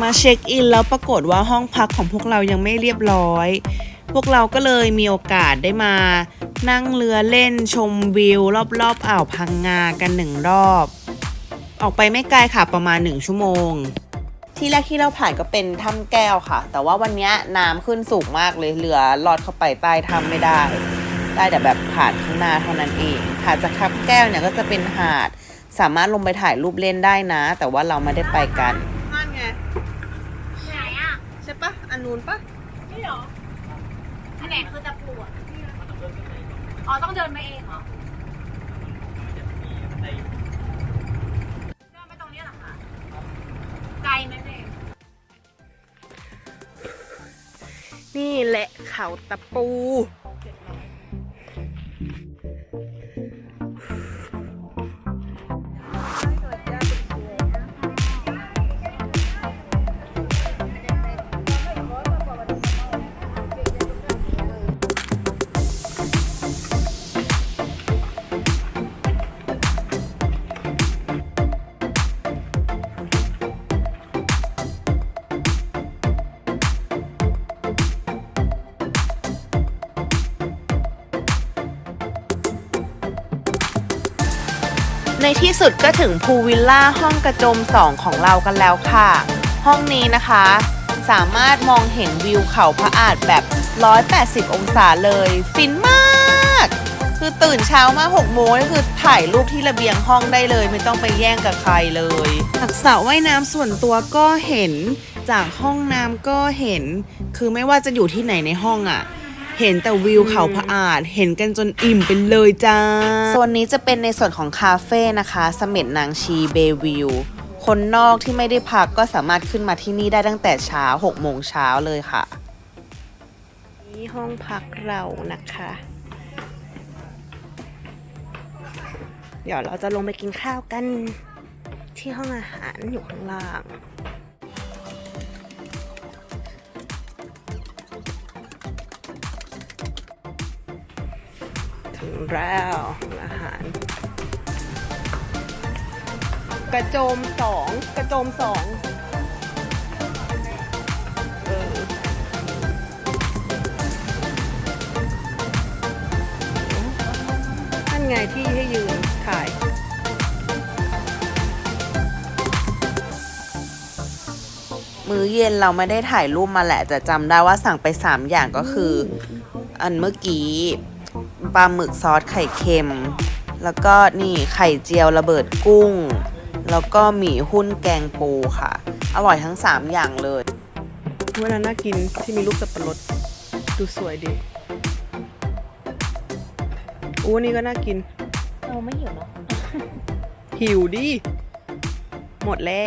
มาเช็คอินแล้วปรากฏว่าห้องพักของพวกเรายังไม่เรียบร้อย พวกเราก็เลยมีโอกาสได้มา นั่งเรือเล่นชมวิว รอบๆอ่าวพังงากันหนึ่งรอบ ออกไปไม่ไกลค่ะประมาณหนึ่งชั่วโมง ที่แรกที่เราผ่านก็เป็นถ้ำแก้วค่ะ แต่ว่าวันนี้น้ำขึ้นสูงมากเลยเรือลอดเข้าไปใต้ถ้ำไม่ได้ ได้แต่แบบผ่านข้างหน้าเท่านั้นเองหาดจากทับแก้วเนี่ยก็จะเป็นหาด สามารถลงไปถ่ายรูปเล่นได้นะ แต่ว่าเราไม่ได้ไปกันอะ ใช่ปะอั นนู้นปะนี่เหรออันไหนคือตะปูอะอ๋อต้องเดินมาเองเหรอเดินไปตรงนี้เหรอคะไกลไหมเองนี่แหละเขาตะปู ในที่สุดก็ถึงพูวิลล่าห้องกระโจม 2 ของเรากันแล้วค่ะ ห้องนี้นะคะ สามารถมองเห็นวิวเขาพระอาจแบบ 180 องศาเลย ฟินมาก คือตื่นเช้ามา6โมงนี่คือถ่ายรูปที่ระเบียงห้องได้เลย ไม่ต้องไปแย่งกับใครเลยจากสระว่ายน้ำส่วนตัวก็เห็น จากห้องน้ำก็เห็น คือไม่ว่าจะอยู่ที่ไหนในห้องอะ่ะ เห็นแต่วิวเขาพระอาจเห็นกันจนอิ่มไปเลยจ้า โซนนี้จะเป็นในส่วนของคาเฟ่นะคะเสม็ดนางชีเบวิวคนนอกที่ไม่ได้พักก็สามารถขึ้นมาที่นี่ได้ตั้งแต่เช้า6โมงเช้าเลยค่ะ นี่ห้องพักเรานะคะ เดี๋ยวเราจะลงไปกินข้าวกันที่ห้องอาหารอยู่ข้างล่าง ถึงแล้วอาหาร กระโจมสองกระโจมสองเออนั่นไงที่ให้ยืนถ่ายมื้อเย็นเราไม่ได้ถ่ายรูปมาแหละแต่จำได้ว่าสั่งไป 3 อย่างก็คือ อันเมื่อกี้ ปลาหมึกซอสไข่เค็ม แล้วก็นี่ไข่เจียวระเบิดกุ้ง แล้วก็หมี่หุ้นแกงปูค่ะ อร่อยทั้ง 3 อย่างเลยเวลาน่ากินที่มีลูกสับปะรดดูสวยดีอู้นี่ก็น่ากิน เราไม่หิวเนาะหิวดิ หมดแล้ว